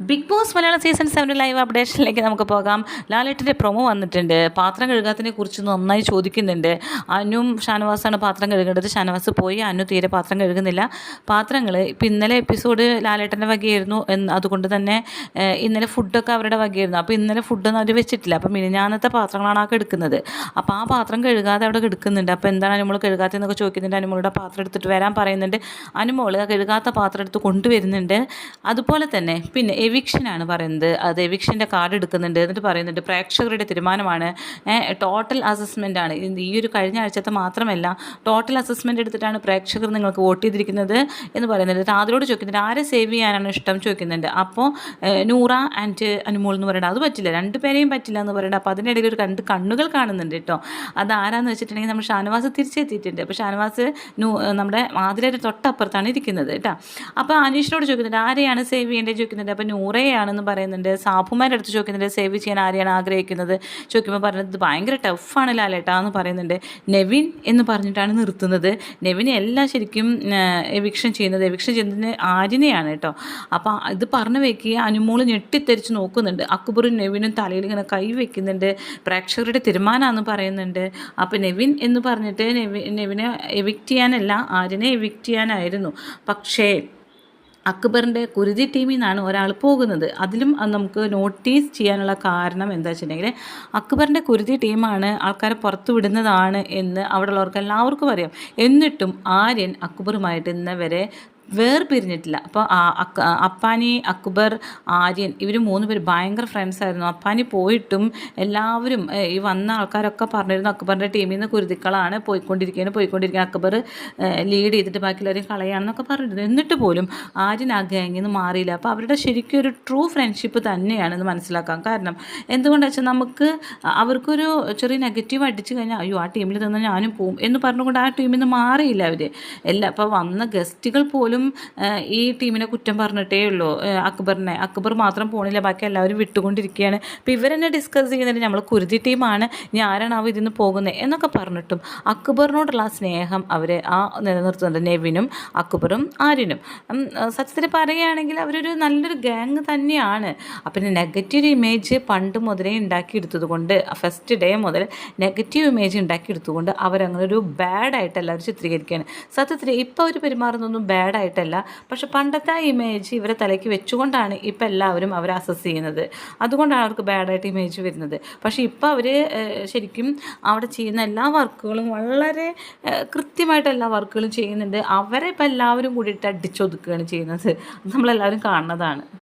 Bigg Boss Malayalam season seven live അപ്ഡേഷനിലേക്ക് നമുക്ക് പോകാം. ലാലേട്ടിന്റെ promo വന്നിട്ടുണ്ട്. പാത്രം കഴുകാത്തതിനെ കുറിച്ച് നന്നായി ചോദിക്കുന്നുണ്ട്. അനുവും ഷാനവാസാണ് പാത്രം കഴുകേണ്ടത്. ഷാനവാസ് പോയി. അനു തീരെ പാത്രം കഴുകുന്നില്ല. പാത്രങ്ങൾ ഇപ്പം ഇന്നലെ എപ്പിസോഡ് ലാലേട്ടന്റെ വകയായിരുന്നു എന്ന് അതുകൊണ്ട് തന്നെ ഇന്നലെ ഫുഡൊക്കെ അവരുടെ വകയായിരുന്നു. അപ്പോൾ ഇന്നലെ ഫുഡൊന്നും അവർ വെച്ചിട്ടില്ല. അപ്പം മിനിഞ്ഞാന്നത്തെ പാത്രങ്ങളാണ് ആ കെടുക്കുന്നത് അപ്പോൾ ആ പാത്രം കഴുകാതെ അവിടെ കെടുക്കുന്നുണ്ട്. അപ്പോൾ എന്താണ് അനുമോൾ കഴുകാത്തതെന്നൊക്കെ ചോദിക്കുന്നുണ്ട്. അനുമോളുടെ പാത്രം എടുത്തിട്ട് വരാൻ പറയുന്നുണ്ട്. അനുമോൾ കഴുകാത്ത പാത്രം എടുത്ത് കൊണ്ടുവരുന്നുണ്ട്. അതുപോലെ തന്നെ പിന്നെ എവിക്ഷനാണ് പറയുന്നത്. അത് എവിക്ഷന്റെ കാർഡ് എടുക്കുന്നുണ്ട് എന്നിട്ട് പറയുന്നുണ്ട് പ്രേക്ഷകരുടെ തീരുമാനമാണ്. ടോട്ടൽ അസസ്മെന്റ് ആണ്. ഈ ഒരു കഴിഞ്ഞ ആഴ്ചത്തെ മാത്രമല്ല ടോട്ടൽ അസസ്മെന്റ് എടുത്തിട്ടാണ് പ്രേക്ഷകർ നിങ്ങൾക്ക് വോട്ട് ചെയ്തിരിക്കുന്നത് എന്ന് പറയുന്നുണ്ട്. അതിലോട് ചോദിക്കുന്നുണ്ട് ആരെ സേവ് ചെയ്യാനാണ് ഇഷ്ടം? ചോദിക്കുന്നുണ്ട്. അപ്പോൾ നൂറ ആൻഡ് അനുമോൾ എന്ന് പറയുന്നത് അത് പറ്റില്ല. രണ്ട് പേരെയും പറ്റില്ല എന്ന് പറയുന്നത് അപ്പോൾ അതിനിടയിൽ ഒരു രണ്ട് കണ്ണുകൾ കാണുന്നുണ്ട് കേട്ടോ. അത് ആരാന്ന് വെച്ചിട്ടുണ്ടെങ്കിൽ നമ്മൾ ഷാനവാസ് തിരിച്ചെത്തിയിട്ടുണ്ട്. അപ്പോൾ ഷാനവാസ് നൂ നമ്മുടെ ആതിരയുടെ തൊട്ടപ്പുറത്താണ് ഇരിക്കുന്നത് കേട്ടോ. അപ്പോൾ അനീഷിനോട് ചോദിക്കുന്നുണ്ട് ആരെയാണ് സേവ് ചെയ്യേണ്ടത്? ചോദിക്കുന്നുണ്ട്. അപ്പോൾ നൂറയാണെന്ന് പറയുന്നുണ്ട്. സാബുമാരുടെ അടുത്ത് ചോദിക്കുന്നുണ്ട് സേവ് ചെയ്യാൻ ആരെയാണ് ആഗ്രഹിക്കുന്നത്? ചോദിക്കുമ്പോൾ പറയുന്നത് ഇത് ഭയങ്കര ടഫാണ് ലാലേട്ടാ എന്ന് പറയുന്നുണ്ട്. നെവിൻ എന്ന് പറഞ്ഞിട്ടാണ് നിർത്തുന്നത്. നെവിനെ എല്ലാം ശരിക്കും എവിക്ഷൻ ചെയ്യുന്നത് എവിക്ഷൻ ചെയ്യുന്നതിന് ആര്യനെയാണ് കേട്ടോ. അപ്പോൾ ഇത് പറഞ്ഞു വെക്കുക അനുമോൾ ഞെട്ടിത്തെരിച്ച് നോക്കുന്നുണ്ട്. അക്ബറും നെവിനും തലയിൽ ഇങ്ങനെ കൈ വെക്കുന്നുണ്ട്. പ്രേക്ഷകരുടെ തീരുമാനമാണെന്ന് പറയുന്നുണ്ട്. അപ്പോൾ നെവിൻ എന്ന് പറഞ്ഞിട്ട് നെവി നെവിനെ എവിക്റ്റ് ചെയ്യാനല്ല ആര്യനെ എവിക്റ്റ് ചെയ്യാനായിരുന്നു. പക്ഷേ അക്ബറിന്റെ കുരുതി ടീമിൽ നിന്നാണ് ഒരാൾ പോകുന്നത്. അതിലും അത് നമുക്ക് നോട്ടീസ് ചെയ്യാനുള്ള കാരണം എന്താ വെച്ചിട്ടുണ്ടെങ്കിൽ അക്ബറിന്റെ കുരുതി ടീമാണ് ആൾക്കാരെ പുറത്തു വിടുന്നതാണ് എന്ന് അവിടെ ഉള്ളവർക്ക് എല്ലാവർക്കും അറിയാം. എന്നിട്ടും ആര്യൻ അക്ബറുമായിട്ട് ഇന്ന് വരെ വേർപിരിഞ്ഞിട്ടില്ല. അപ്പോൾ അപ്പാനി അക്ബർ ആര്യൻ ഇവർ മൂന്ന് പേര് ഭയങ്കര ഫ്രണ്ട്സ് ആയിരുന്നു. അപ്പാനി പോയിട്ടും എല്ലാവരും ഈ വന്ന ആൾക്കാരൊക്കെ പറഞ്ഞിരുന്നു. അക്ബറിന്റെ ടീമിൽ നിന്ന് കുരുതിക്കളാണ് പോയിക്കൊണ്ടിരിക്കുകയാണ് പോയിക്കൊണ്ടിരിക്കുകയാണ് അക്ബർ ലീഡ് ചെയ്തിട്ട് ബാക്കിയുള്ളവരെയും കളയാണെന്നൊക്കെ പറഞ്ഞിരുന്നു. എന്നിട്ട് പോലും ആര്യൻ ആ ഗാങ്ങിൽ നിന്ന് മാറിയില്ല. അപ്പോൾ അവരുടെ ശരിക്കും ഒരു ട്രൂ ഫ്രണ്ട്ഷിപ്പ് തന്നെയാണെന്ന് മനസ്സിലാക്കാം. കാരണം എന്തുകൊണ്ടാണെന്ന് വെച്ചാൽ നമുക്ക് അവർക്കൊരു ചെറിയ നെഗറ്റീവ് അടിച്ചു കഴിഞ്ഞാൽ അയ്യോ ആ ടീമിൽ നിന്ന് ഞാനും പോവും എന്ന് പറഞ്ഞുകൊണ്ട് ആ ടീമിൽ നിന്ന് മാറിയില്ല അവർ എല്ലാം അപ്പോൾ വന്ന ഗസ്റ്റുകൾ പോലും ആ, ഈ ടീമിനെ കുറ്റം പറഞ്ഞിട്ടേ ഉള്ളൂ. അക്ബറിനെ. അക്ബർ മാത്രം പോണില്ല ബാക്കി എല്ലാവരും വിട്ടുകൊണ്ടിരിക്കുകയാണ്. അപ്പോൾ ഇവരെന്നെ ഡിസ്കസ് ചെയ്യുന്നതിന് നമ്മൾ കുരുതി ടീമാണ്. ഇനി ആരാണാവും ഇതിൽ നിന്ന് പോകുന്നത് എന്നൊക്കെ പറഞ്ഞിട്ടും അക്ബറിനോടുള്ള സ്നേഹം അവർ ആ നിലനിർത്തുന്നുണ്ട്. നെവിനും അക്ബറും ആര്യനും. സത്യത്തിൽ പറയുകയാണെങ്കിൽ അവരൊരു നല്ലൊരു ഗാങ് തന്നെയാണ്. അപ്പം നെഗറ്റീവ് ഇമേജ് പണ്ട് മുതലേ ഉണ്ടാക്കിയെടുത്തത് കൊണ്ട് ഫസ്റ്റ് ഡേ മുതൽ നെഗറ്റീവ് ഇമേജ് ഉണ്ടാക്കിയെടുത്തുകൊണ്ട് അവരങ്ങനെ ഒരു ബാഡായിട്ടല്ല എല്ലാവരും ചിത്രീകരിക്കുകയാണ്. സത്യത്തിൽ ഇപ്പോൾ അവർ പെരുമാറുന്നൊന്നും ബാഡായിട്ടല്ല പക്ഷെ പണ്ടത്തെ ആ ഇമേജ് ഇവരെ തലയ്ക്ക് വെച്ചുകൊണ്ടാണ് ഇപ്പം എല്ലാവരും അവരെ അസസ് ചെയ്യുന്നത്. അതുകൊണ്ടാണ് അവർക്ക് ബാഡായിട്ട് ഇമേജ് വരുന്നത്. പക്ഷേ ഇപ്പോൾ അവർ ശരിക്കും അവിടെ ചെയ്യുന്ന എല്ലാ വർക്കുകളും വളരെ കൃത്യമായിട്ട് എല്ലാ വർക്കുകളും ചെയ്യുന്നുണ്ട്. അവരെ ഇപ്പം എല്ലാവരും കൂടിയിട്ട് അടിച്ചൊതുക്കുകയാണ് ചെയ്യുന്നത്. നമ്മളെല്ലാവരും കാണുന്നതാണ്.